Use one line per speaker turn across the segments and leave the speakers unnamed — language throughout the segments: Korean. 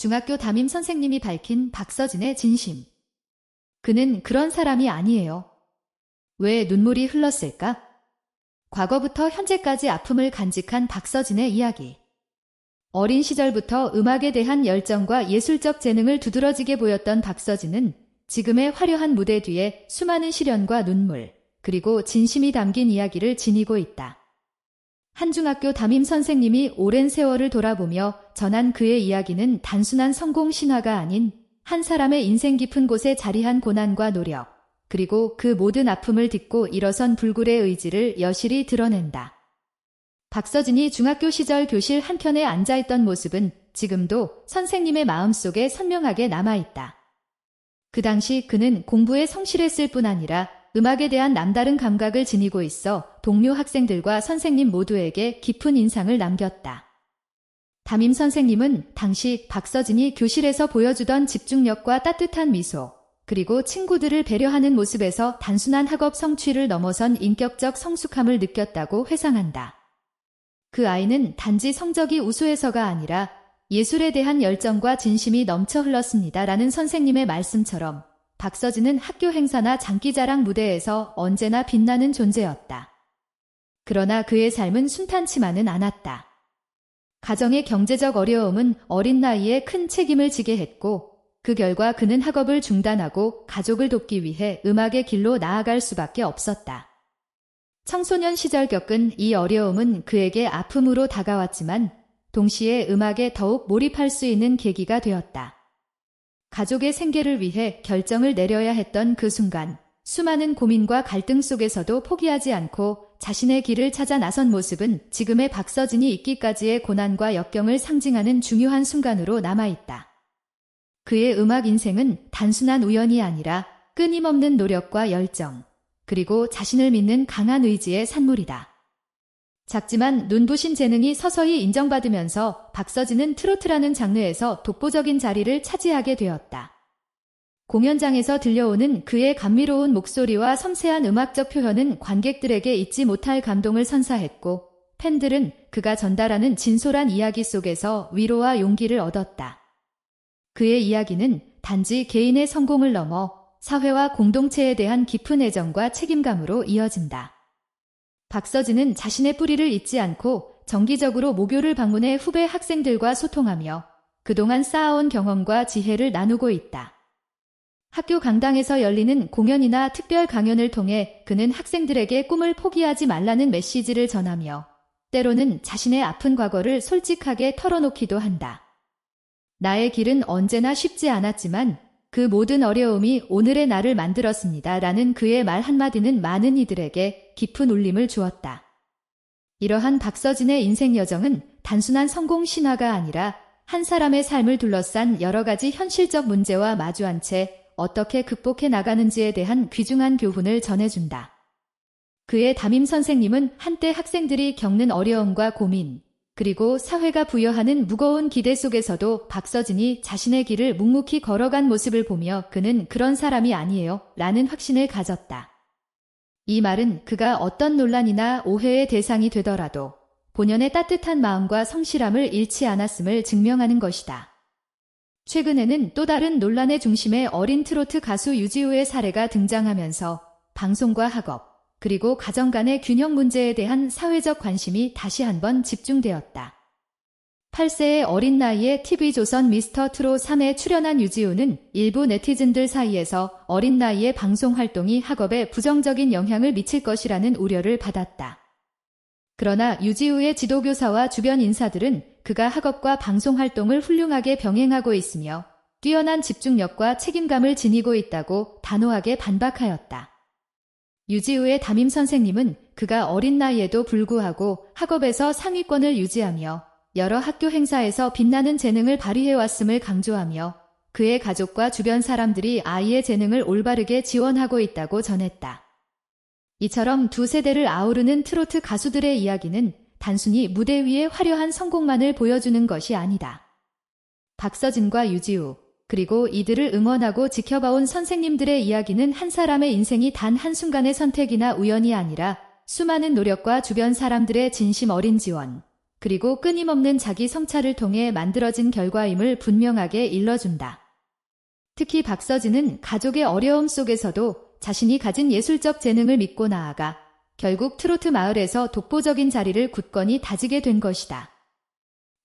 중학교 담임 선생님이 밝힌 박서진의 진심. 그는 그런 사람이 아니에요. 왜 눈물이 흘렀을까? 과거부터 현재까지 아픔을 간직한 박서진의 이야기. 어린 시절부터 음악에 대한 열정과 예술적 재능을 두드러지게 보였던 박서진은 지금의 화려한 무대 뒤에 수많은 시련과 눈물, 그리고 진심이 담긴 이야기를 지니고 있다. 한 중학교 담임 선생님이 오랜 세월을 돌아보며 전한 그의 이야기는 단순한 성공 신화가 아닌 한 사람의 인생 깊은 곳에 자리한 고난과 노력, 그리고 그 모든 아픔을 딛고 일어선 불굴의 의지를 여실히 드러낸다. 박서진이 중학교 시절 교실 한켠에 앉아있던 모습은 지금도 선생님의 마음속에 선명하게 남아있다. 그 당시 그는 공부에 성실했을 뿐 아니라 음악에 대한 남다른 감각을 지니고 있어 동료 학생들과 선생님 모두에게 깊은 인상을 남겼다. 담임 선생님은 당시 박서진이 교실에서 보여주던 집중력과 따뜻한 미소, 그리고 친구들을 배려하는 모습에서 단순한 학업 성취를 넘어선 인격적 성숙함을 느꼈다고 회상한다. 그 아이는 단지 성적이 우수해서가 아니라 예술에 대한 열정과 진심이 넘쳐 흘렀습니다. 라는 선생님의 말씀처럼 박서진은 학교 행사나 장기자랑 무대에서 언제나 빛나는 존재였다. 그러나 그의 삶은 순탄치만은 않았다. 가정의 경제적 어려움은 어린 나이에 큰 책임을 지게 했고 그 결과 그는 학업을 중단하고 가족을 돕기 위해 음악의 길로 나아갈 수밖에 없었다. 청소년 시절 겪은 이 어려움은 그에게 아픔으로 다가왔지만 동시에 음악에 더욱 몰입할 수 있는 계기가 되었다. 가족의 생계를 위해 결정을 내려야 했던 그 순간 수많은 고민과 갈등 속에서도 포기하지 않고 자신의 길을 찾아 나선 모습은 지금의 박서진이 있기까지의 고난과 역경을 상징하는 중요한 순간으로 남아있다. 그의 음악 인생은 단순한 우연이 아니라 끊임없는 노력과 열정, 그리고 자신을 믿는 강한 의지의 산물이다. 작지만 눈부신 재능이 서서히 인정받으면서 박서진은 트로트라는 장르에서 독보적인 자리를 차지하게 되었다. 공연장에서 들려오는 그의 감미로운 목소리와 섬세한 음악적 표현은 관객들에게 잊지 못할 감동을 선사했고 팬들은 그가 전달하는 진솔한 이야기 속에서 위로와 용기를 얻었다. 그의 이야기는 단지 개인의 성공을 넘어 사회와 공동체에 대한 깊은 애정과 책임감으로 이어진다. 박서진은 자신의 뿌리를 잊지 않고 정기적으로 모교를 방문해 후배 학생들과 소통하며 그동안 쌓아온 경험과 지혜를 나누고 있다. 학교 강당에서 열리는 공연이나 특별 강연을 통해 그는 학생들에게 꿈을 포기하지 말라는 메시지를 전하며 때로는 자신의 아픈 과거를 솔직하게 털어놓기도 한다. 나의 길은 언제나 쉽지 않았지만 그 모든 어려움이 오늘의 나를 만들었습니다. 라는 그의 말 한마디는 많은 이들에게 깊은 울림을 주었다. 이러한 박서진의 인생 여정은 단순한 성공 신화가 아니라 한 사람의 삶을 둘러싼 여러 가지 현실적 문제와 마주한 채 어떻게 극복해 나가는지에 대한 귀중한 교훈을 전해준다. 그의 담임 선생님은 한때 학생들이 겪는 어려움과 고민, 그리고 사회가 부여하는 무거운 기대 속에서도 박서진이 자신의 길을 묵묵히 걸어간 모습을 보며 그는 그런 사람이 아니에요. 라는 확신을 가졌다. 이 말은 그가 어떤 논란이나 오해의 대상이 되더라도 본연의 따뜻한 마음과 성실함을 잃지 않았음을 증명하는 것이다. 최근에는 또 다른 논란의 중심에 어린 트로트 가수 유지우의 사례가 등장하면서 방송과 학업, 그리고 가정 간의 균형 문제에 대한 사회적 관심이 다시 한번 집중되었다. 8세의 어린 나이에 TV조선 미스터 트로 3에 출연한 유지우는 일부 네티즌들 사이에서 어린 나이에 방송 활동이 학업에 부정적인 영향을 미칠 것이라는 우려를 받았다. 그러나 유지우의 지도교사와 주변 인사들은 그가 학업과 방송 활동을 훌륭하게 병행하고 있으며 뛰어난 집중력과 책임감을 지니고 있다고 단호하게 반박하였다. 유지우의 담임 선생님은 그가 어린 나이에도 불구하고 학업에서 상위권을 유지하며 여러 학교 행사에서 빛나는 재능을 발휘해왔음을 강조하며 그의 가족과 주변 사람들이 아이의 재능을 올바르게 지원하고 있다고 전했다. 이처럼 두 세대를 아우르는 트로트 가수들의 이야기는 단순히 무대 위의 화려한 성공만을 보여주는 것이 아니다. 박서진과 유지우, 그리고 이들을 응원하고 지켜봐온 선생님들의 이야기는 한 사람의 인생이 단 한순간의 선택이나 우연이 아니라 수많은 노력과 주변 사람들의 진심 어린 지원, 그리고 끊임없는 자기 성찰을 통해 만들어진 결과임을 분명하게 일러준다. 특히 박서진은 가족의 어려움 속에서도 자신이 가진 예술적 재능을 믿고 나아가 결국 트로트 마을에서 독보적인 자리를 굳건히 다지게 된 것이다.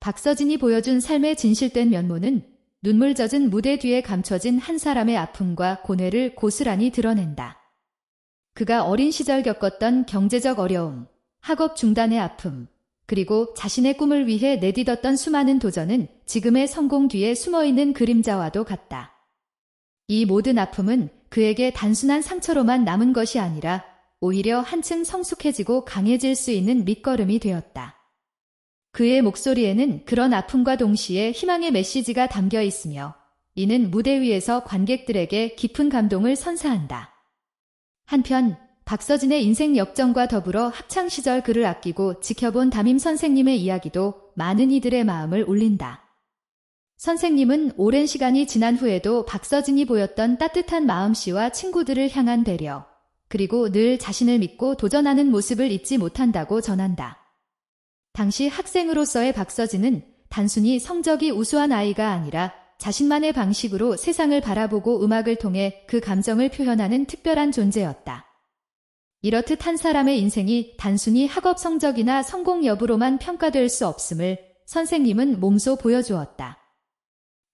박서진이 보여준 삶의 진실된 면모는 눈물 젖은 무대 뒤에 감춰진 한 사람의 아픔과 고뇌를 고스란히 드러낸다. 그가 어린 시절 겪었던 경제적 어려움, 학업 중단의 아픔, 그리고 자신의 꿈을 위해 내딛었던 수많은 도전은 지금의 성공 뒤에 숨어있는 그림자와도 같다. 이 모든 아픔은 그에게 단순한 상처로만 남은 것이 아니라 오히려 한층 성숙해지고 강해질 수 있는 밑거름이 되었다. 그의 목소리에는 그런 아픔과 동시에 희망의 메시지가 담겨 있으며 이는 무대 위에서 관객들에게 깊은 감동을 선사한다. 한편 박서진의 인생 역정과 더불어 학창 시절 그를 아끼고 지켜본 담임 선생님의 이야기도 많은 이들의 마음을 울린다. 선생님은 오랜 시간이 지난 후에도 박서진이 보였던 따뜻한 마음씨와 친구들을 향한 배려, 그리고 늘 자신을 믿고 도전하는 모습을 잊지 못한다고 전한다. 당시 학생으로서의 박서진은 단순히 성적이 우수한 아이가 아니라 자신만의 방식으로 세상을 바라보고 음악을 통해 그 감정을 표현하는 특별한 존재였다. 이렇듯 한 사람의 인생이 단순히 학업 성적이나 성공 여부로만 평가될 수 없음을 선생님은 몸소 보여주었다.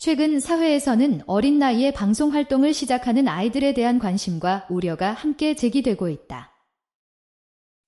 최근 사회에서는 어린 나이에 방송 활동을 시작하는 아이들에 대한 관심과 우려가 함께 제기되고 있다.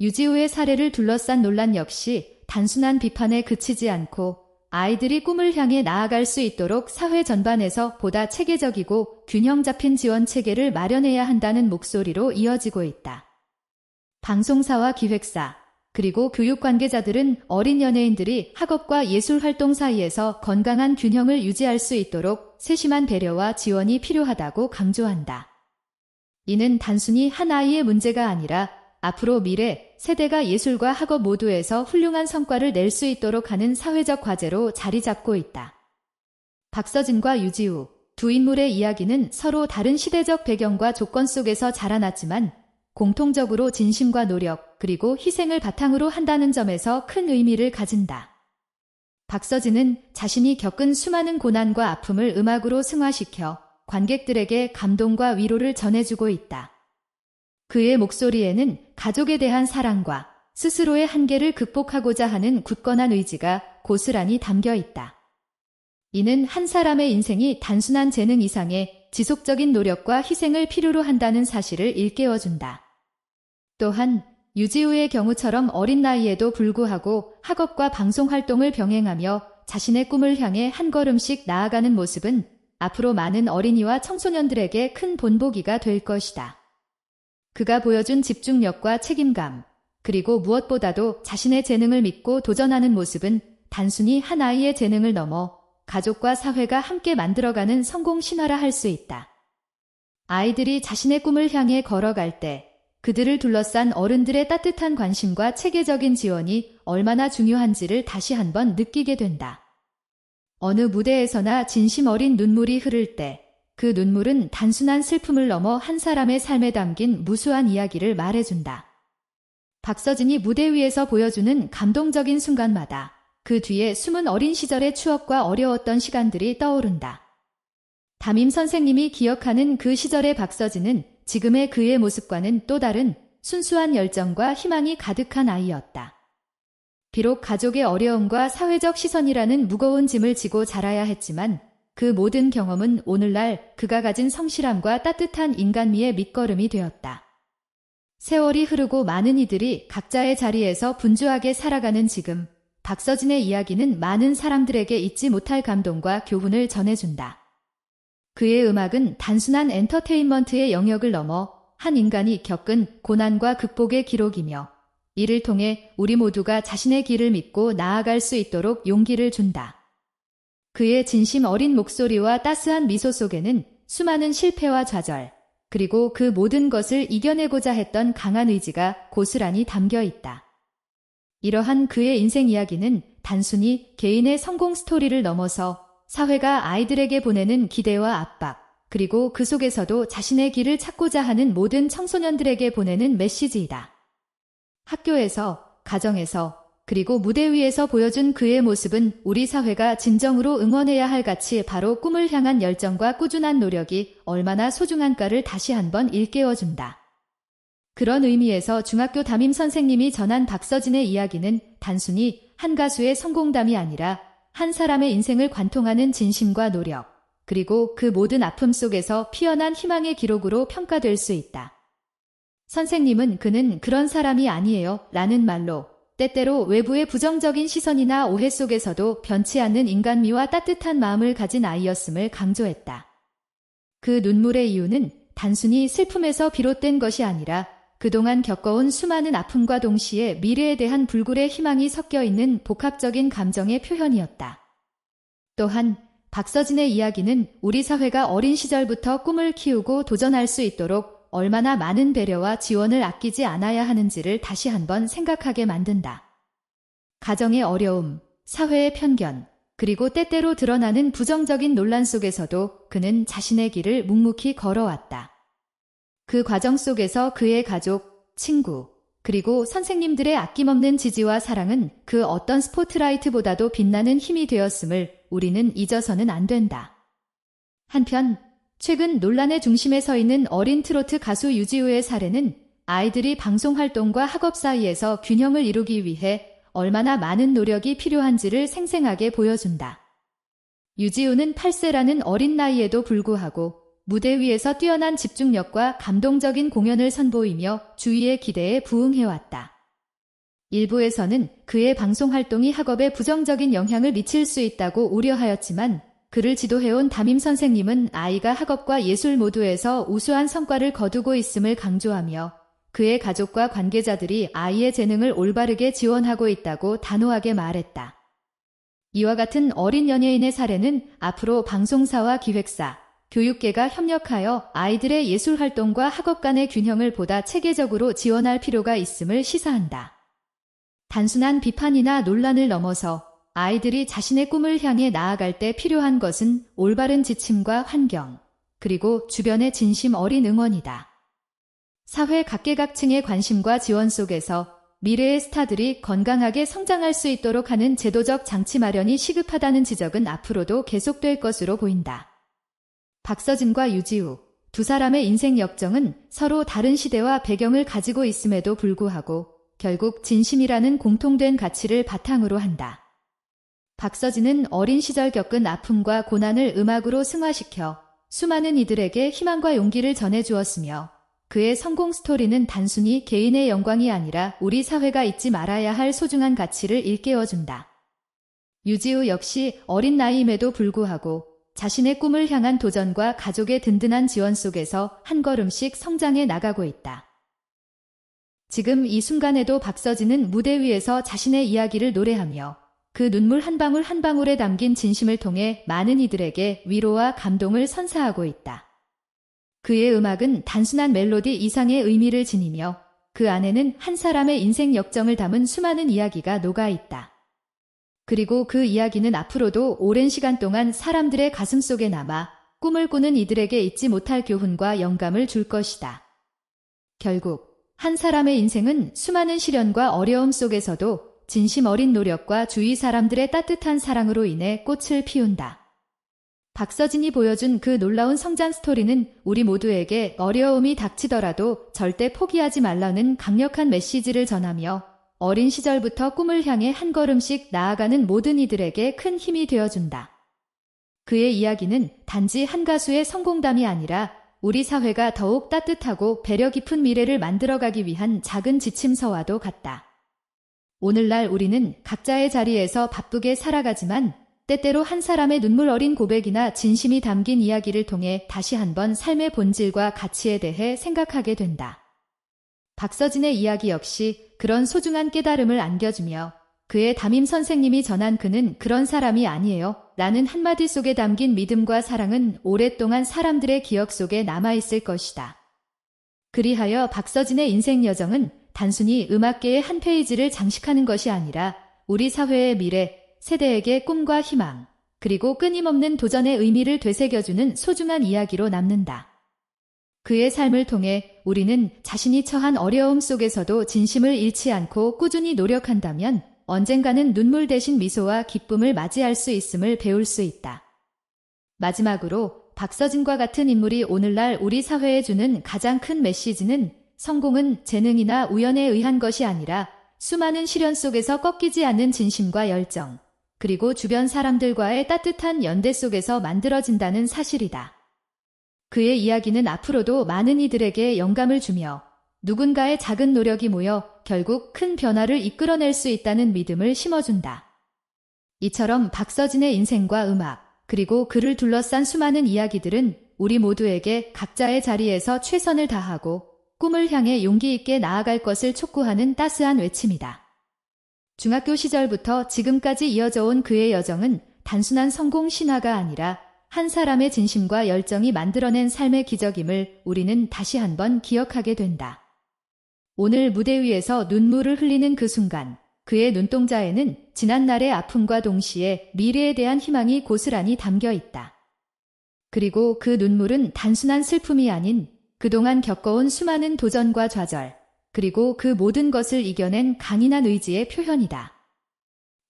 유지우의 사례를 둘러싼 논란 역시 단순한 비판에 그치지 않고 아이들이 꿈을 향해 나아갈 수 있도록 사회 전반에서 보다 체계적이고 균형 잡힌 지원 체계를 마련해야 한다는 목소리로 이어지고 있다. 방송사와 기획사, 그리고 교육 관계자들은 어린 연예인들이 학업과 예술 활동 사이에서 건강한 균형을 유지할 수 있도록 세심한 배려와 지원이 필요하다고 강조한다. 이는 단순히 한 아이의 문제가 아니라 앞으로 미래 세대가 예술과 학업 모두에서 훌륭한 성과를 낼 수 있도록 하는 사회적 과제로 자리 잡고 있다. 박서진과 유지우 두 인물의 이야기는 서로 다른 시대적 배경과 조건 속에서 자라났지만 공통적으로 진심과 노력 그리고 희생을 바탕으로 한다는 점에서 큰 의미를 가진다. 박서진은 자신이 겪은 수많은 고난과 아픔을 음악으로 승화시켜 관객들에게 감동과 위로를 전해주고 있다. 그의 목소리에는 가족에 대한 사랑과 스스로의 한계를 극복하고자 하는 굳건한 의지가 고스란히 담겨 있다. 이는 한 사람의 인생이 단순한 재능 이상의 지속적인 노력과 희생을 필요로 한다는 사실을 일깨워준다. 또한 유지우의 경우처럼 어린 나이에도 불구하고 학업과 방송 활동을 병행하며 자신의 꿈을 향해 한 걸음씩 나아가는 모습은 앞으로 많은 어린이와 청소년들에게 큰 본보기가 될 것이다. 그가 보여준 집중력과 책임감, 그리고 무엇보다도 자신의 재능을 믿고 도전하는 모습은 단순히 한 아이의 재능을 넘어 가족과 사회가 함께 만들어가는 성공 신화라 할 수 있다. 아이들이 자신의 꿈을 향해 걸어갈 때 그들을 둘러싼 어른들의 따뜻한 관심과 체계적인 지원이 얼마나 중요한지를 다시 한번 느끼게 된다. 어느 무대에서나 진심 어린 눈물이 흐를 때 그 눈물은 단순한 슬픔을 넘어 한 사람의 삶에 담긴 무수한 이야기를 말해준다. 박서진이 무대 위에서 보여주는 감동적인 순간마다 그 뒤에 숨은 어린 시절의 추억과 어려웠던 시간들이 떠오른다. 담임 선생님이 기억하는 그 시절의 박서진은 지금의 그의 모습과는 또 다른 순수한 열정과 희망이 가득한 아이였다. 비록 가족의 어려움과 사회적 시선이라는 무거운 짐을 지고 자라야 했지만 그 모든 경험은 오늘날 그가 가진 성실함과 따뜻한 인간미의 밑거름이 되었다. 세월이 흐르고 많은 이들이 각자의 자리에서 분주하게 살아가는 지금 박서진의 이야기는 많은 사람들에게 잊지 못할 감동과 교훈을 전해준다. 그의 음악은 단순한 엔터테인먼트의 영역을 넘어 한 인간이 겪은 고난과 극복의 기록이며 이를 통해 우리 모두가 자신의 길을 믿고 나아갈 수 있도록 용기를 준다. 그의 진심 어린 목소리와 따스한 미소 속에는 수많은 실패와 좌절, 그리고 그 모든 것을 이겨내고자 했던 강한 의지가 고스란히 담겨 있다. 이러한 그의 인생 이야기는 단순히 개인의 성공 스토리를 넘어서 사회가 아이들에게 보내는 기대와 압박, 그리고 그 속에서도 자신의 길을 찾고자 하는 모든 청소년들에게 보내는 메시지이다. 학교에서, 가정에서, 그리고 무대 위에서 보여준 그의 모습은 우리 사회가 진정으로 응원해야 할 가치 바로 꿈을 향한 열정과 꾸준한 노력이 얼마나 소중한가를 다시 한번 일깨워준다. 그런 의미에서 중학교 담임 선생님이 전한 박서진의 이야기는 단순히 한 가수의 성공담이 아니라 한 사람의 인생을 관통하는 진심과 노력, 그리고 그 모든 아픔 속에서 피어난 희망의 기록으로 평가될 수 있다. 선생님은 그는 그런 사람이 아니에요 라는 말로 때때로 외부의 부정적인 시선이나 오해 속에서도 변치 않는 인간미와 따뜻한 마음을 가진 아이였음을 강조했다. 그 눈물의 이유는 단순히 슬픔에서 비롯된 것이 아니라 그동안 겪어온 수많은 아픔과 동시에 미래에 대한 불굴의 희망이 섞여 있는 복합적인 감정의 표현이었다. 또한 박서진의 이야기는 우리 사회가 어린 시절부터 꿈을 키우고 도전할 수 있도록 얼마나 많은 배려와 지원을 아끼지 않아야 하는지를 다시 한번 생각하게 만든다. 가정의 어려움, 사회의 편견, 그리고 때때로 드러나는 부정적인 논란 속에서도 그는 자신의 길을 묵묵히 걸어왔다. 그 과정 속에서 그의 가족, 친구, 그리고 선생님들의 아낌없는 지지와 사랑은 그 어떤 스포트라이트보다도 빛나는 힘이 되었음을 우리는 잊어서는 안 된다. 한편, 최근 논란의 중심에 서 있는 어린 트로트 가수 유지우의 사례는 아이들이 방송 활동과 학업 사이에서 균형을 이루기 위해 얼마나 많은 노력이 필요한지를 생생하게 보여준다. 유지우는 8세라는 어린 나이에도 불구하고 무대 위에서 뛰어난 집중력과 감동적인 공연을 선보이며 주위의 기대에 부응해왔다. 일부에서는 그의 방송 활동이 학업에 부정적인 영향을 미칠 수 있다고 우려하였지만 그를 지도해온 담임 선생님은 아이가 학업과 예술 모두에서 우수한 성과를 거두고 있음을 강조하며 그의 가족과 관계자들이 아이의 재능을 올바르게 지원하고 있다고 단호하게 말했다. 이와 같은 어린 연예인의 사례는 앞으로 방송사와 기획사, 교육계가 협력하여 아이들의 예술 활동과 학업 간의 균형을 보다 체계적으로 지원할 필요가 있음을 시사한다. 단순한 비판이나 논란을 넘어서 아이들이 자신의 꿈을 향해 나아갈 때 필요한 것은 올바른 지침과 환경, 그리고 주변의 진심 어린 응원이다. 사회 각계각층의 관심과 지원 속에서 미래의 스타들이 건강하게 성장할 수 있도록 하는 제도적 장치 마련이 시급하다는 지적은 앞으로도 계속될 것으로 보인다. 박서진과 유지우 두 사람의 인생 역정은 서로 다른 시대와 배경을 가지고 있음에도 불구하고 결국 진심이라는 공통된 가치를 바탕으로 한다. 박서진은 어린 시절 겪은 아픔과 고난을 음악으로 승화시켜 수많은 이들에게 희망과 용기를 전해주었으며 그의 성공 스토리는 단순히 개인의 영광이 아니라 우리 사회가 잊지 말아야 할 소중한 가치를 일깨워준다. 유지우 역시 어린 나이임에도 불구하고 자신의 꿈을 향한 도전과 가족의 든든한 지원 속에서 한 걸음씩 성장해 나가고 있다. 지금 이 순간에도 박서진은 무대 위에서 자신의 이야기를 노래하며 그 눈물 한 방울 한 방울에 담긴 진심을 통해 많은 이들에게 위로와 감동을 선사하고 있다. 그의 음악은 단순한 멜로디 이상의 의미를 지니며 그 안에는 한 사람의 인생 역정을 담은 수많은 이야기가 녹아 있다. 그리고 그 이야기는 앞으로도 오랜 시간 동안 사람들의 가슴 속에 남아 꿈을 꾸는 이들에게 잊지 못할 교훈과 영감을 줄 것이다. 결국 한 사람의 인생은 수많은 시련과 어려움 속에서도 진심 어린 노력과 주위 사람들의 따뜻한 사랑으로 인해 꽃을 피운다. 박서진이 보여준 그 놀라운 성장 스토리는 우리 모두에게 어려움이 닥치더라도 절대 포기하지 말라는 강력한 메시지를 전하며 어린 시절부터 꿈을 향해 한 걸음씩 나아가는 모든 이들에게 큰 힘이 되어준다. 그의 이야기는 단지 한 가수의 성공담이 아니라 우리 사회가 더욱 따뜻하고 배려 깊은 미래를 만들어가기 위한 작은 지침서와도 같다. 오늘날 우리는 각자의 자리에서 바쁘게 살아가지만 때때로 한 사람의 눈물 어린 고백이나 진심이 담긴 이야기를 통해 다시 한번 삶의 본질과 가치에 대해 생각하게 된다. 박서진의 이야기 역시 그런 소중한 깨달음을 안겨주며 그의 담임 선생님이 전한 그는 그런 사람이 아니에요. 라는 한마디 속에 담긴 믿음과 사랑은 오랫동안 사람들의 기억 속에 남아있을 것이다. 그리하여 박서진의 인생 여정은 단순히 음악계의 한 페이지를 장식하는 것이 아니라 우리 사회의 미래, 세대에게 꿈과 희망, 그리고 끊임없는 도전의 의미를 되새겨주는 소중한 이야기로 남는다. 그의 삶을 통해 우리는 자신이 처한 어려움 속에서도 진심을 잃지 않고 꾸준히 노력한다면 언젠가는 눈물 대신 미소와 기쁨을 맞이할 수 있음을 배울 수 있다. 마지막으로 박서진과 같은 인물이 오늘날 우리 사회에 주는 가장 큰 메시지는 성공은 재능이나 우연에 의한 것이 아니라 수많은 시련 속에서 꺾이지 않는 진심과 열정, 그리고 주변 사람들과의 따뜻한 연대 속에서 만들어진다는 사실이다. 그의 이야기는 앞으로도 많은 이들에게 영감을 주며 누군가의 작은 노력이 모여 결국 큰 변화를 이끌어낼 수 있다는 믿음을 심어준다. 이처럼 박서진의 인생과 음악, 그리고 그를 둘러싼 수많은 이야기들은 우리 모두에게 각자의 자리에서 최선을 다하고 꿈을 향해 용기 있게 나아갈 것을 촉구하는 따스한 외침이다. 중학교 시절부터 지금까지 이어져 온 그의 여정은 단순한 성공 신화가 아니라 한 사람의 진심과 열정이 만들어낸 삶의 기적임을 우리는 다시 한번 기억하게 된다. 오늘 무대 위에서 눈물을 흘리는 그 순간, 그의 눈동자에는 지난날의 아픔과 동시에 미래에 대한 희망이 고스란히 담겨 있다. 그리고 그 눈물은 단순한 슬픔이 아닌 그동안 겪어온 수많은 도전과 좌절, 그리고 그 모든 것을 이겨낸 강인한 의지의 표현이다.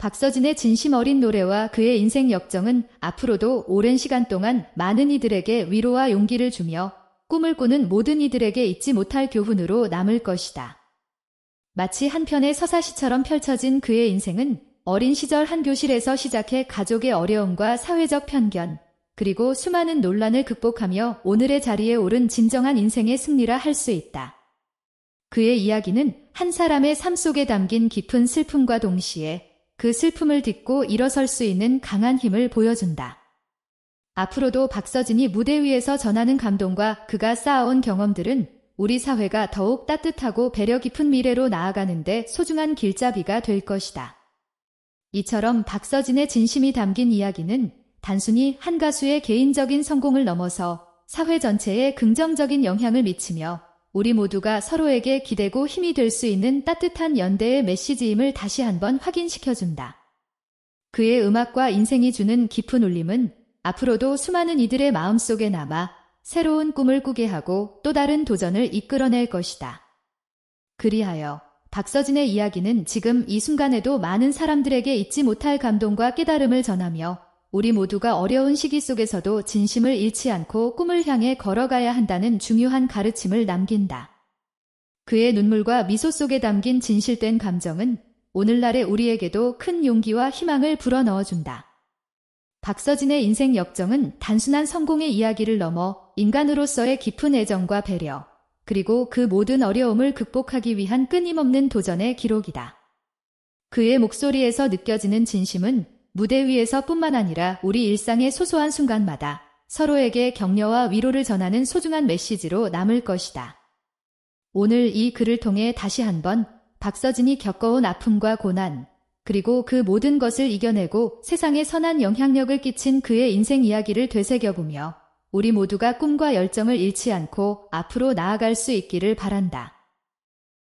박서진의 진심 어린 노래와 그의 인생 역정은 앞으로도 오랜 시간 동안 많은 이들에게 위로와 용기를 주며 꿈을 꾸는 모든 이들에게 잊지 못할 교훈으로 남을 것이다. 마치 한 편의 서사시처럼 펼쳐진 그의 인생은 어린 시절 한 교실에서 시작해 가족의 어려움과 사회적 편견, 그리고 수많은 논란을 극복하며 오늘의 자리에 오른 진정한 인생의 승리라 할 수 있다. 그의 이야기는 한 사람의 삶 속에 담긴 깊은 슬픔과 동시에 그 슬픔을 딛고 일어설 수 있는 강한 힘을 보여준다. 앞으로도 박서진이 무대 위에서 전하는 감동과 그가 쌓아온 경험들은 우리 사회가 더욱 따뜻하고 배려 깊은 미래로 나아가는데 소중한 길잡이가 될 것이다. 이처럼 박서진의 진심이 담긴 이야기는 단순히 한 가수의 개인적인 성공을 넘어서 사회 전체에 긍정적인 영향을 미치며 우리 모두가 서로에게 기대고 힘이 될 수 있는 따뜻한 연대의 메시지임을 다시 한번 확인시켜준다. 그의 음악과 인생이 주는 깊은 울림은 앞으로도 수많은 이들의 마음속에 남아 새로운 꿈을 꾸게 하고 또 다른 도전을 이끌어낼 것이다. 그리하여 박서진의 이야기는 지금 이 순간에도 많은 사람들에게 잊지 못할 감동과 깨달음을 전하며 우리 모두가 어려운 시기 속에서도 진심을 잃지 않고 꿈을 향해 걸어가야 한다는 중요한 가르침을 남긴다. 그의 눈물과 미소 속에 담긴 진실된 감정은 오늘날의 우리에게도 큰 용기와 희망을 불어넣어준다. 박서진의 인생 역정은 단순한 성공의 이야기를 넘어 인간으로서의 깊은 애정과 배려, 그리고 그 모든 어려움을 극복하기 위한 끊임없는 도전의 기록이다. 그의 목소리에서 느껴지는 진심은 무대 위에서 뿐만 아니라 우리 일상의 소소한 순간마다 서로에게 격려와 위로를 전하는 소중한 메시지로 남을 것이다. 오늘 이 글을 통해 다시 한번 박서진이 겪어온 아픔과 고난, 그리고 그 모든 것을 이겨내고 세상에 선한 영향력을 끼친 그의 인생 이야기를 되새겨보며 우리 모두가 꿈과 열정을 잃지 않고 앞으로 나아갈 수 있기를 바란다.